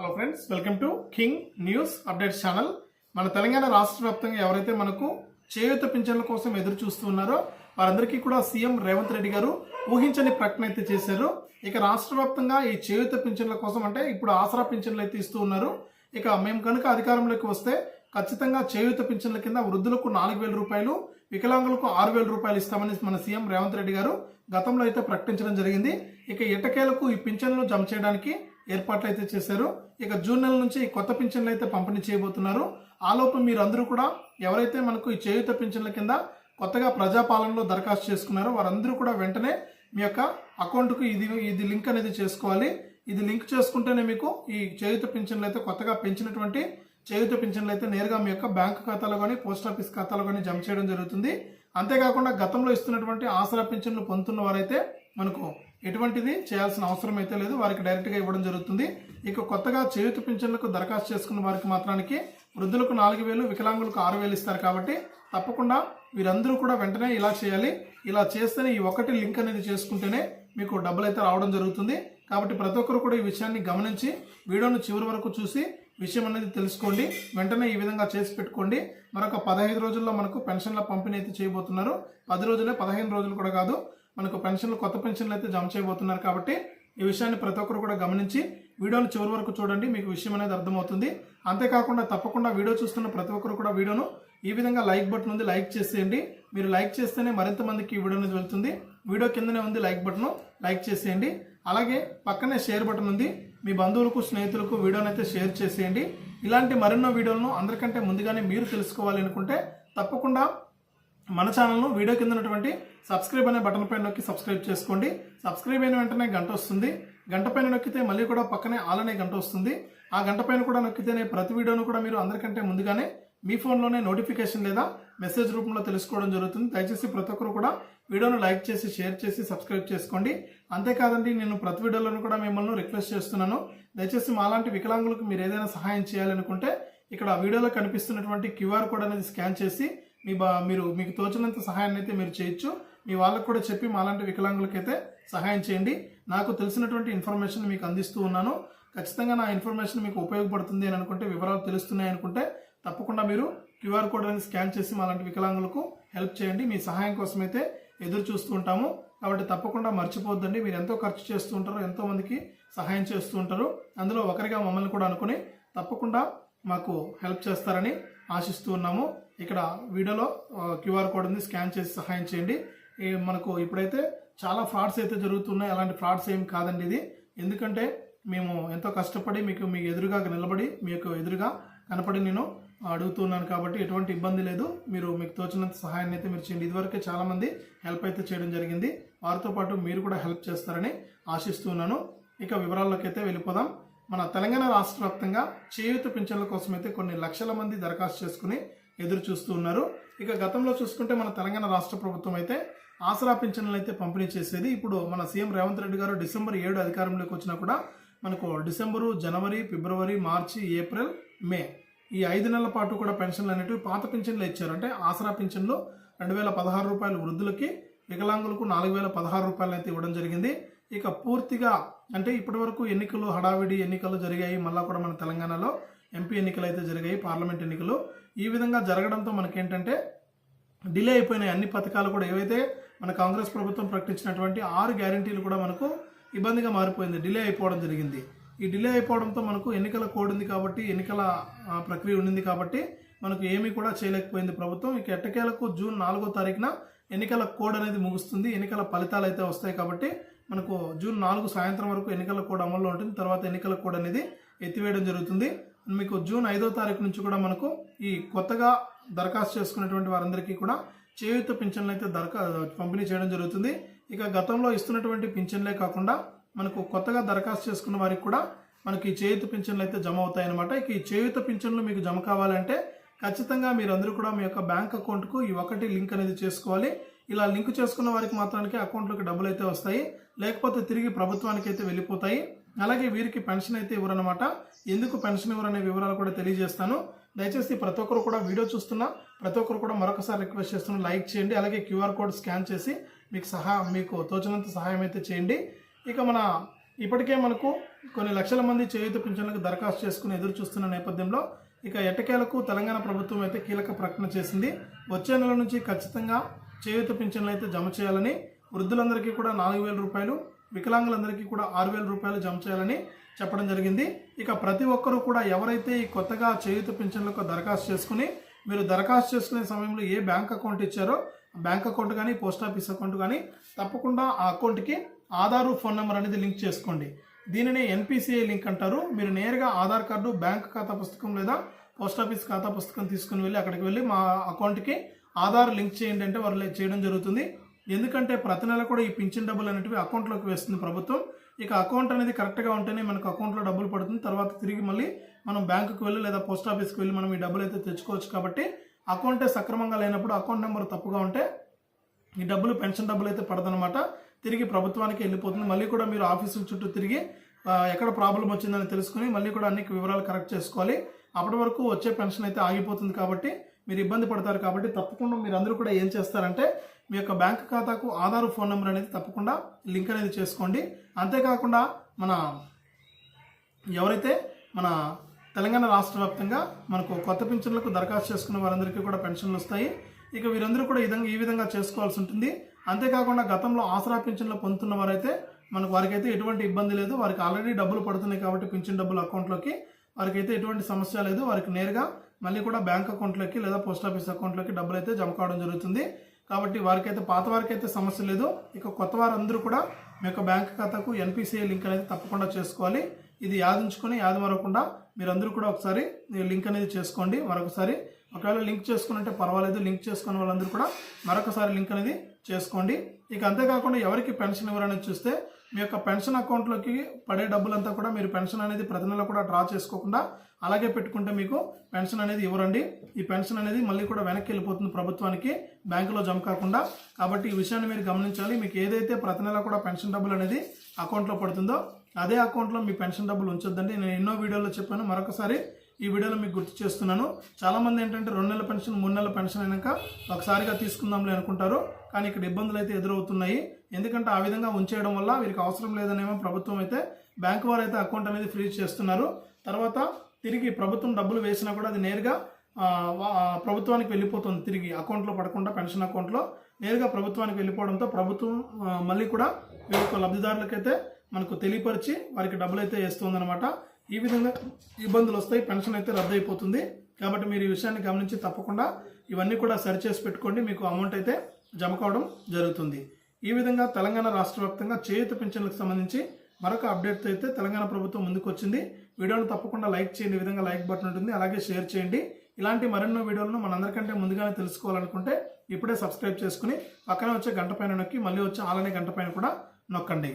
Hello friends welcome to king news updates channel మన తెలంగాణ రాష్ట్ర వ్యాప్తంగా ఎవరైతే మనకు చేయూత పింఛన్ల కోసం ఎదురు చూస్తున్నారో వారందరికీ కూడా సీఎం రేవంత్ రెడ్డి గారు ఊహించని ప్రకటన అయితే చేశారు. ఇక రాష్ట్ర వ్యాప్తంగా ఈ చేయూత పింఛన్ల కోసం అంటే ఇప్పుడు ఆసరా పింఛన్లు అయితే ఇస్తూ ఉన్నారు. ఇక మేము కనుక అధికారంలోకి వస్తే ఖచ్చితంగా చేయూత పింఛన్ల కింద వృద్ధులకు నాలుగు వేల రూపాయలు వికలాంగులకు ఆరు వేల రూపాయలు ఇస్తామని మన సీఎం రేవంత్ రెడ్డి గారు గతంలో అయితే ప్రకటించడం జరిగింది. ఇక ఇటకేలకు ఈ పింఛన్లు జమ చేయడానికి ఏర్పాట్లు అయితే చేశారు. ఇక జూన్ నెల నుంచి ఈ కొత్త పింఛన్లు అయితే పంపిణీ చేయబోతున్నారు. ఆలోపు మీరు అందరూ కూడా ఎవరైతే మనకు ఈ చేయుత పింఛన్ల కింద కొత్తగా ప్రజాపాలనలో దరఖాస్తు చేసుకున్నారో వారందరూ కూడా వెంటనే మీ యొక్క అకౌంట్కు ఇది ఇది లింక్ అనేది చేసుకోవాలి. ఇది లింక్ చేసుకుంటేనే మీకు ఈ చేయుత పింఛన్లు అయితే కొత్తగా పెంచినటువంటి చేయుత పింఛన్లు అయితే నేరుగా మీ యొక్క బ్యాంకు ఖాతాలో కానీ పోస్ట్ ఆఫీస్ ఖాతాలో కానీ జమ చేయడం జరుగుతుంది. అంతేకాకుండా గతంలో ఇస్తున్నటువంటి ఆసరా పింఛన్లు పొందుతున్న వారైతే మనకు ఎటువంటిది చేయాల్సిన అవసరం అయితే లేదు. వారికి డైరెక్ట్గా ఇవ్వడం జరుగుతుంది. ఇక కొత్తగా చేయూత పింఛన్లకు దరఖాస్తు చేసుకున్న వారికి మాత్రానికి వృద్ధులకు నాలుగు వేలు వికలాంగులకు ఆరు వేలు ఇస్తారు కాబట్టి తప్పకుండా వీరందరూ కూడా వెంటనే ఇలా చేయాలి. ఇలా చేస్తేనే ఈ ఒకటి లింక్ అనేది చేసుకుంటేనే మీకు డబ్బులు అయితే రావడం జరుగుతుంది. కాబట్టి ప్రతి ఒక్కరు కూడా ఈ విషయాన్ని గమనించి వీడియోను చివరి వరకు చూసి విషయం అనేది తెలుసుకోండి. వెంటనే ఈ విధంగా చేసి పెట్టుకోండి. మరొక పదహైదు రోజుల్లో మనకు పెన్షన్ల పంపిణీ అయితే చేయబోతున్నారు. పది రోజులే పదిహేను రోజులు కూడా కాదు. మనకు పెన్షన్లు కొత్త పెన్షన్లు అయితే జమ చేయబోతున్నారు కాబట్టి ఈ విషయాన్ని ప్రతి ఒక్కరు కూడా గమనించి వీడియోను చివరి వరకు చూడండి మీకు విషయం అనేది అర్థమవుతుంది. అంతేకాకుండా తప్పకుండా వీడియో చూస్తున్న ప్రతి ఒక్కరు కూడా వీడియోను ఈ విధంగా లైక్ బటన్ ఉంది లైక్ చేసేయండి. మీరు లైక్ చేస్తేనే మరింత మందికి ఈ వీడియో అనేది వెళ్తుంది. వీడియో కిందనే ఉంది లైక్ బటన్ లైక్ చేసేయండి. అలాగే పక్కనే షేర్ బటన్ ఉంది. మీ బంధువులకు స్నేహితులకు వీడియోని అయితే షేర్ చేసేయండి. ఇలాంటి మరెన్నో వీడియోలను అందరికంటే ముందుగానే మీరు తెలుసుకోవాలి అనుకుంటే తప్పకుండా మన ఛానల్ను వీడియో కింద ఉన్నటువంటి సబ్స్క్రైబ్ అనే బటన్ పైన నొక్కి సబ్స్క్రైబ్ చేసుకోండి. సబ్స్క్రైబ్ అయిన వెంటనే గంట వస్తుంది. గంట పైన నొక్కితే మళ్ళీ కూడా పక్కనే ఆల్ అనే గంట వస్తుంది. ఆ గంట పైన కూడా నొక్కితేనే ప్రతి వీడియోను కూడా మీరు అందరికంటే ముందుగానే మీ ఫోన్లోనే నోటిఫికేషన్ లేదా మెసేజ్ రూపంలో తెలుసుకోవడం జరుగుతుంది. దయచేసి ప్రతి ఒక్కరు కూడా వీడియోను లైక్ చేసి షేర్ చేసి సబ్స్క్రైబ్ చేసుకోండి. అంతేకాదండి నేను ప్రతి వీడియోలను కూడా మిమ్మల్ని రిక్వెస్ట్ చేస్తున్నాను. దయచేసి మాలాంటి వికలాంగులకు మీరు ఏదైనా సహాయం చేయాలనుకుంటే ఇక్కడ వీడియోలో కనిపిస్తున్నటువంటి క్యూఆర్ కోడ్ అనేది స్కాన్ చేసి మీ బా మీరు మీకు తోచినంత సహాయాన్ని అయితే మీరు చేయొచ్చు. మీ వాళ్ళకు కూడా చెప్పి మాలాంటి వికలాంగులకైతే సహాయం చేయండి. నాకు తెలిసినటువంటి ఇన్ఫర్మేషన్ మీకు అందిస్తూ ఉన్నాను. ఖచ్చితంగా నా ఇన్ఫర్మేషన్ మీకు ఉపయోగపడుతుంది అని అనుకుంటే వివరాలు తెలుస్తున్నాయి అనుకుంటే తప్పకుండా మీరు క్యూఆర్ కోడ్ అనేది స్కాన్ చేసి మాలాంటి వికలాంగులకు హెల్ప్ చేయండి. మీ సహాయం కోసం అయితే ఎదురు చూస్తూ ఉంటాము. కాబట్టి తప్పకుండా మర్చిపోద్దండి మీరు ఎంతో ఖర్చు చేస్తూ ఉంటారు ఎంతో మందికి సహాయం చేస్తూ ఉంటారు. అందులో ఒకరిగా మమ్మల్ని కూడా అనుకుని తప్పకుండా మాకు హెల్ప్ చేస్తారని ఆశిస్తూ ఉన్నాము. ఇక్కడ వీడియోలో క్యూఆర్ కోడ్ ఉంది స్కాన్ చేసి సహాయం చేయండి. మనకు ఇప్పుడైతే చాలా ఫ్రాడ్స్ అయితే జరుగుతున్నాయి. అలాంటి ఫ్రాడ్స్ ఏం కాదండి ఇది. ఎందుకంటే మేము ఎంతో కష్టపడి మీకు మీ ఎదురుగా నిలబడి మీకు ఎదురుగా కనపడి నేను అడుగుతున్నాను కాబట్టి ఎటువంటి ఇబ్బంది లేదు. మీరు మీకు తోచినంత సహాయాన్ని అయితే మీరు చేయండి. ఇదివరకే చాలామంది హెల్ప్ అయితే చేయడం జరిగింది. వారితో పాటు మీరు కూడా హెల్ప్ చేస్తారని ఆశిస్తున్నాను ఇక వివరాల్లోకి అయితే వెళ్ళిపోదాం. మన తెలంగాణ రాష్ట్ర వ్యాప్తంగా చేయూత పింఛన్ల కోసం అయితే కొన్ని లక్షల మంది దరఖాస్తు చేసుకుని ఎదురు చూస్తూ ఉన్నారు. ఇక గతంలో చూసుకుంటే మన తెలంగాణ రాష్ట్ర ప్రభుత్వం అయితే ఆసరా పింఛన్లు అయితే పంపిణీ చేసేది. ఇప్పుడు మన సీఎం రేవంత్ రెడ్డి గారు డిసెంబర్ ఏడు అధికారంలోకి వచ్చినా కూడా మనకు డిసెంబరు జనవరి ఫిబ్రవరి మార్చి ఏప్రిల్ మే ఈ ఐదు నెలల పాటు కూడా పెన్షన్లు అనేటివి పాత పింఛన్లు ఇచ్చారు. అంటే ఆసరా పింఛన్లు రెండు వేల పదహారు రూపాయలు వృద్ధులకి వికలాంగులకు నాలుగు వేల పదహారు రూపాయలు అయితే ఇవ్వడం జరిగింది. ఇక పూర్తిగా అంటే ఇప్పటి వరకు ఎన్నికలు హడావిడి ఎన్నికలు జరిగాయి. మళ్ళా కూడా మన తెలంగాణలో ఎంపీ ఎన్నికలు అయితే జరిగాయి పార్లమెంట్ ఎన్నికలు. ఈ విధంగా జరగడంతో మనకేంటంటే డిలే అయిపోయినాయి. అన్ని పథకాలు కూడా ఏవైతే మన కాంగ్రెస్ ప్రభుత్వం ప్రకటించినటువంటి ఆరు గ్యారంటీలు కూడా మనకు ఇబ్బందిగా మారిపోయింది. డిలే అయిపోవడం జరిగింది. ఈ డిలే అయిపోవడంతో మనకు ఎన్నికల కోడ్ ఉంది కాబట్టి ఎన్నికల ప్రక్రియ ఉండింది కాబట్టి మనకు ఏమీ కూడా చేయలేకపోయింది ప్రభుత్వం. ఇక ఎట్టకేలకు జూన్ నాలుగో తారీఖున ఎన్నికల కోడ్ అనేది ముగుస్తుంది. ఎన్నికల ఫలితాలు అయితే వస్తాయి కాబట్టి మనకు జూన్ నాలుగు సాయంత్రం వరకు ఎన్నికల కోడ్ అమల్లో ఉంటుంది. తర్వాత ఎన్నికల కోడ్ అనేది ఎత్తివేయడం జరుగుతుంది. మీకు జూన్ ఐదో తారీఖు నుంచి కూడా మనకు ఈ కొత్తగా దరఖాస్తు చేసుకున్నటువంటి వారందరికీ కూడా చేయూత పింఛన్లు అయితే దరఖా పంపిణీ చేయడం జరుగుతుంది. ఇక గతంలో ఇస్తున్నటువంటి పింఛన్లే కాకుండా మనకు కొత్తగా దరఖాస్తు చేసుకున్న వారికి కూడా మనకి చేయుత చేయూత పింఛన్లు అయితే జమ అవుతాయన్నమాట. ఇక ఈ చేయూత పింఛన్లు మీకు జమ కావాలంటే ఖచ్చితంగా మీరందరూ కూడా మీ యొక్క బ్యాంక్ అకౌంట్కు ఈ ఒకటి లింక్ అనేది చేసుకోవాలి. ఇలా లింక్ చేసుకున్న వారికి మాత్రానికి అకౌంట్లోకి డబ్బులు అయితే వస్తాయి. లేకపోతే తిరిగి ప్రభుత్వానికి అయితే వెళ్ళిపోతాయి. అలాగే వీరికి పెన్షన్ అయితే ఇవ్వరనమాట ఎందుకు పెన్షన్ ఇవ్వరనే వివరాలు కూడా తెలియజేస్తాను. దయచేసి ప్రతి ఒక్కరు కూడా వీడియో చూస్తున్నా ప్రతి ఒక్కరు కూడా మరొకసారి రిక్వెస్ట్ చేస్తున్నా లైక్ చేయండి. అలాగే క్యూఆర్ కోడ్ స్కాన్ చేసి మీకు సహా మీకు తోచినంత సహాయం అయితే చేయండి. ఇక మన ఇప్పటికే మనకు కొన్ని లక్షల మంది చేయూత పింఛన్లకు దరఖాస్తు చేసుకుని ఎదురు చూస్తున్న నేపథ్యంలో ఇక ఎట్టకేలకు తెలంగాణ ప్రభుత్వం అయితే కీలక ప్రకటన చేసింది. వచ్చే నెల నుంచి ఖచ్చితంగా చేయూత పింఛన్లు అయితే జమ చేయాలని వృద్ధులందరికీ కూడా నాలుగు వేల రూపాయలు వికలాంగులందరికీ కూడా ఆరు వేల రూపాయలు జమ చేయాలని చెప్పడం జరిగింది. ఇక ప్రతి ఒక్కరూ కూడా ఎవరైతే ఈ కొత్తగా చేయూత పింఛన్లకు దరఖాస్తు చేసుకుని మీరు దరఖాస్తు చేసుకునే సమయంలో ఏ బ్యాంక్ అకౌంట్ ఇచ్చారో బ్యాంక్ అకౌంట్ కానీ పోస్ట్ ఆఫీస్ అకౌంట్ కానీ తప్పకుండా ఆ అకౌంట్కి ఆధారు ఫోన్ నెంబర్ అనేది లింక్ చేసుకోండి. దీనిని ఎన్పిసిఐ లింక్ అంటారు. మీరు నేరుగా ఆధార్ కార్డు బ్యాంక్ ఖాతా పుస్తకం లేదా పోస్ట్ ఆఫీస్ ఖాతా పుస్తకం తీసుకుని వెళ్ళి అక్కడికి వెళ్ళి మా అకౌంట్కి ఆధార్ లింక్ చేయండి అంటే వాళ్ళు చేయడం జరుగుతుంది. ఎందుకంటే ప్రతి నెల కూడా ఈ పింఛన్ డబ్బులు అనేటివి అకౌంట్లోకి వేస్తుంది ప్రభుత్వం. ఇక అకౌంట్ అనేది కరెక్ట్గా ఉంటేనే మనకు అకౌంట్లో డబ్బులు పడుతుంది. తర్వాత తిరిగి మళ్ళీ మనం బ్యాంకుకి వెళ్ళి లేదా పోస్ట్ ఆఫీస్కి వెళ్ళి మనం ఈ డబ్బులు అయితే తెచ్చుకోవచ్చు కాబట్టి అకౌంటే సక్రమంగా లేనప్పుడు అకౌంట్ నెంబర్ తప్పుగా ఉంటే ఈ డబ్బులు పెన్షన్ డబ్బులు అయితే పడదనమాట తిరిగి ప్రభుత్వానికి వెళ్ళిపోతుంది. మళ్ళీ కూడా మీరు ఆఫీసుల చుట్టూ తిరిగి ఎక్కడ ప్రాబ్లం వచ్చిందని తెలుసుకుని మళ్ళీ కూడా అన్ని వివరాలు కరెక్ట్ చేసుకోవాలి. అప్పటి వరకు వచ్చే పెన్షన్ అయితే ఆగిపోతుంది కాబట్టి మీరు ఇబ్బంది పడతారు కాబట్టి తప్పకుండా మీరు అందరూ కూడా ఏం చేస్తారంటే మీ యొక్క బ్యాంక్ ఖాతాకు ఆధార్ ఫోన్ నెంబర్ అనేది తప్పకుండా లింక్ అనేది చేసుకోండి. అంతేకాకుండా మన ఎవరైతే మన తెలంగాణ రాష్ట్ర వ్యాప్తంగా మనకు కొత్త పింఛన్లకు దరఖాస్తు చేసుకున్న వారందరికీ కూడా పెన్షన్లు వస్తాయి. ఇక వీరందరూ కూడా ఈ విధంగా ఈ విధంగా చేసుకోవాల్సి ఉంటుంది. అంతేకాకుండా గతంలో ఆసరా పింఛన్లు పొందుతున్న వారైతే మనకు వారికైతే ఎటువంటి ఇబ్బంది లేదు. వారికి ఆల్రెడీ డబ్బులు పడుతున్నాయి కాబట్టి పింఛన్ డబ్బులు అకౌంట్లోకి. వారికైతే ఎటువంటి సమస్య లేదు. వారికి నేరుగా మళ్ళీ కూడా బ్యాంక్ అకౌంట్లోకి లేదా పోస్ట్ ఆఫీస్ అకౌంట్లోకి డబ్బులు అయితే జమ కావడం జరుగుతుంది. కాబట్టి వారికైతే పాత వారికైతే సమస్య లేదు. ఇక కొత్త వారందరూ కూడా మీ యొక్క బ్యాంక్ ఖాతాకు ఎన్పిసిఐ లింక్ అనేది తప్పకుండా చేసుకోవాలి. ఇది యాదించుకొని యాది మరవకుండా మీరందరూ కూడా ఒకసారి లింక్ అనేది చేసుకోండి. మరొకసారి ఒకవేళ లింక్ చేసుకున్నట్టే పర్వాలేదు. లింక్ చేసుకున్న వాళ్ళందరూ కూడా మరొకసారి లింక్ అనేది చేసుకోండి. ఇక అంతేకాకుండా ఎవరికి పెన్షన్ ఇవ్వరని చూస్తే మీ యొక్క పెన్షన్ అకౌంట్లోకి పడే డబ్బులంతా కూడా మీరు పెన్షన్ అనేది ప్రతి నెల కూడా డ్రా చేసుకోకుండా అలాగే పెట్టుకుంటే మీకు పెన్షన్ అనేది ఇవ్వరండి. ఈ పెన్షన్ అనేది మళ్ళీ కూడా వెనక్కి వెళ్ళిపోతుంది ప్రభుత్వానికి బ్యాంకులో జమ కాకుండా. కాబట్టి ఈ విషయాన్ని మీరు గమనించాలి. మీకు ఏదైతే ప్రతి నెల కూడా పెన్షన్ డబ్బులు అనేది అకౌంట్లో పడుతుందో అదే అకౌంట్లో మీ పెన్షన్ డబ్బులు ఉంచొద్దండి. నేను ఎన్నో వీడియోలో చెప్పాను. మరొకసారి ఈ వీడియోలో మీకు గుర్తు చేస్తున్నాను. చాలామంది ఏంటంటే రెండు నెలల పెన్షన్ మూడు నెలల పెన్షన్ అయినాక ఒకసారిగా తీసుకుందాంలే అనుకుంటారు. కానీ ఇక్కడ ఇబ్బందులు అయితే ఎదురవుతున్నాయి. ఎందుకంటే ఆ విధంగా ఉంచేయడం వల్ల వీరికి అవసరం లేదనేమో ప్రభుత్వం అయితే బ్యాంకు వారు అయితే అకౌంట్ అనేది ఫ్రీజ్ చేస్తున్నారు. తర్వాత తిరిగి ప్రభుత్వం డబ్బులు వేసినా కూడా అది నేరుగా వా- ప్రభుత్వానికి వెళ్ళిపోతుంది తిరిగి అకౌంట్లో పడకుండా పెన్షన్ అకౌంట్లో. నేరుగా ప్రభుత్వానికి వెళ్ళిపోవడంతో ప్రభుత్వం మళ్ళీ కూడా వీరి యొక్క లబ్ధిదారులకైతే మనకు తెలియపరిచి వారికి డబ్బులు అయితే వేస్తుందన్నమాట. ఈ విధంగా ఇబ్బందులు వస్తాయి పెన్షన్ అయితే రద్దు అయిపోతుంది కాబట్టి మీరు ఈ విషయాన్ని గమనించి తప్పకుండా ఇవన్నీ కూడా సరిచేసి పెట్టుకోండి. మీకు అమౌంట్ అయితే జమ కావడం జరుగుతుంది. ఈ విధంగా తెలంగాణ రాష్ట్ర వ్యాప్తంగా చేయూత పెన్షన్లకు సంబంధించి మరొక అప్డేట్ అయితే తెలంగాణ ప్రభుత్వం ముందుకు వచ్చింది. వీడియోను తప్పకుండా లైక్ చేయండి. ఈ విధంగా లైక్ బటన్ ఉంటుంది. అలాగే షేర్ చేయండి. ఇలాంటి మరెన్నో వీడియోలను మనందరికంటే ముందుగానే తెలుసుకోవాలనుకుంటే ఇప్పుడే సబ్స్క్రైబ్ చేసుకుని పక్కన వచ్చే గంట పైన నొక్కి మళ్ళీ వచ్చే ఆలనే గంట పైన కూడా నొక్కండి.